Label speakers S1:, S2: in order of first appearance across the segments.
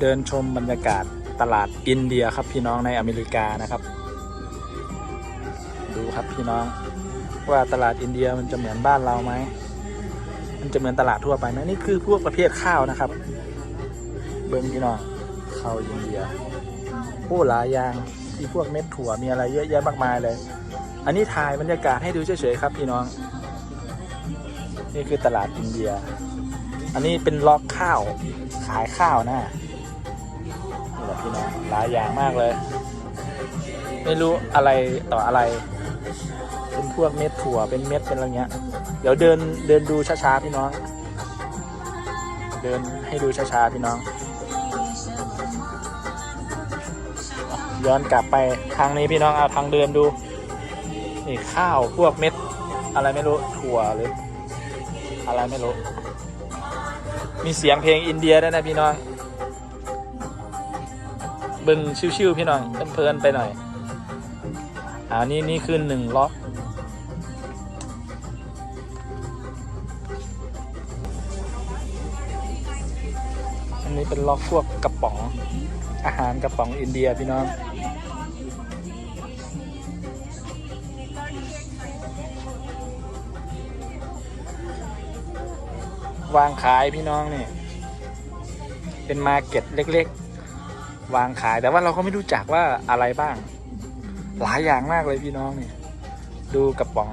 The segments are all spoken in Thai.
S1: เดินชมบรรยากาศตลาดอินเดียครับพี่น้องในอเมริกานะครับ ดูครับพี่น้องว่าตลาดอินเดียมันจะเหมือนบ้านเราไหม มันจะเหมือนตลาดทั่วไปไหมนี่คือพวกประเภทข้าวนะครับ เบิ้งพี่น้องข้าวอินเดียโอ้หลายอย่างมีพวกเม็ดถั่วมีอะไรเยอะแยะมากมายเลย อันนี้ถ่ายบรรยากาศให้ดูเฉยๆครับพี่น้อง นี่คือตลาดอินเดีย อันนี้เป็นล็อกข้าวขายข้าวนะนี่แหละพี่น้องหลายอย่างมากเลย ไม่รู้อะไรต่ออะไร เป็นพวกเม็ดถั่วเป็นเม็ดเป็นอะไรเงี้ย เดี๋ยวเดินเดินดูช้าๆพี่น้อง เดินให้ดูช้าๆพี่น้อง ย้อนกลับไปทางนี้พี่น้องเอาทางเดินดูนี่ข้าวพวกเม็ด อะไรไม่รู้ถั่วหรือ อะไรไม่รู้ มีเสียงเพลงอินเดียด้วยนะพี่น้อง เบึงชิวๆพี่น้องเพลินๆไปหน่อยอ่านี่นี่คือหนึ่งล็อกอันนี้เป็นล็อกพวกกระป๋องอาหารกระป๋องอินเดียพี่น้องวางขายพี่น้องนี่ เป็นมาเก็ตเล็ก ๆ วางขายแต่ว่าเราก็ไม่รู้จักว่าอะไรบ้าง หลายอย่างมากเลยพี่น้องเนี่ย ดูกระป๋อง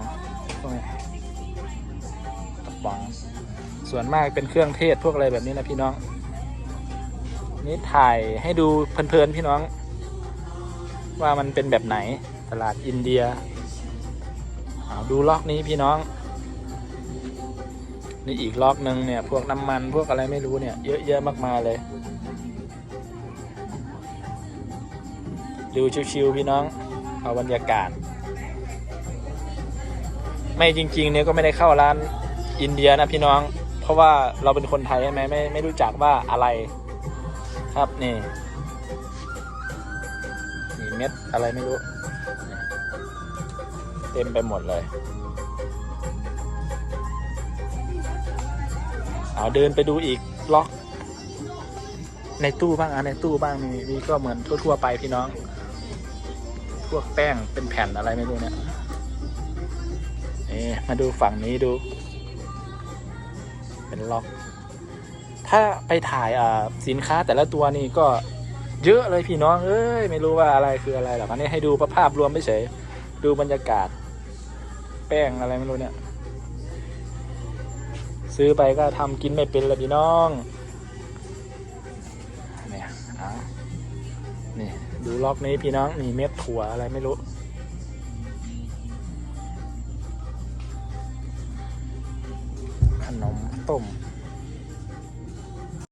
S1: พวกนี้กระป๋อง ส่วนมากเป็นเครื่องเทศพวกอะไรแบบนี้นะพี่น้อง นี่ถ่ายให้ดูเพลินๆพี่น้อง ว่ามันเป็นแบบไหนตลาดอินเดียดูล็อกนี้พี่น้อง นี่อีกล็อกหนึ่งเนี่ย พวกน้ำมันพวกอะไรไม่รู้เนี่ย เยอะแยะมากมายเลย ดูชิวๆพี่น้องเอาบรรยากาศ ไม่จริง ๆ เนี่ยก็ไม่ได้เข้าร้านอินเดียนะพี่น้อง เพราะว่าเราเป็นคนไทยใช่ไหมไม่ไม่รู้จักว่าอะไร ครับนี่มีเม็ดอะไรไม่รู้ เต็มไปหมดเลย เอาเดินไปดูอีกล็อก ในตู้บ้างอะในตู้บ้างมีมีก็เหมือนทั่ว ๆ ไปพี่น้อง วกแป้งเป็นแผ่นอะไรไม่รู้เนี่ยนี่มาดูฝั่งนี้ดู เป็นล็อก ถ้าไปถ่ายสินค้าแต่ละตัวนี่ก็เยอะเลยพี่น้องเอ้ยไม่รู้ว่าอะไรคืออะไรหรอกอันนี้ให้ดูภาพรวมไม่เฉยดูบรรยากาศ แป้งอะไรไม่รู้เนี่ย ซื้อไปก็ทำกินไม่เป็นเลยพี่น้องเนี่ยเอนี่ ดูล็อกนี้พี่น้องมีเม็ดถั่วอะไรไม่รู้ขนมต้ม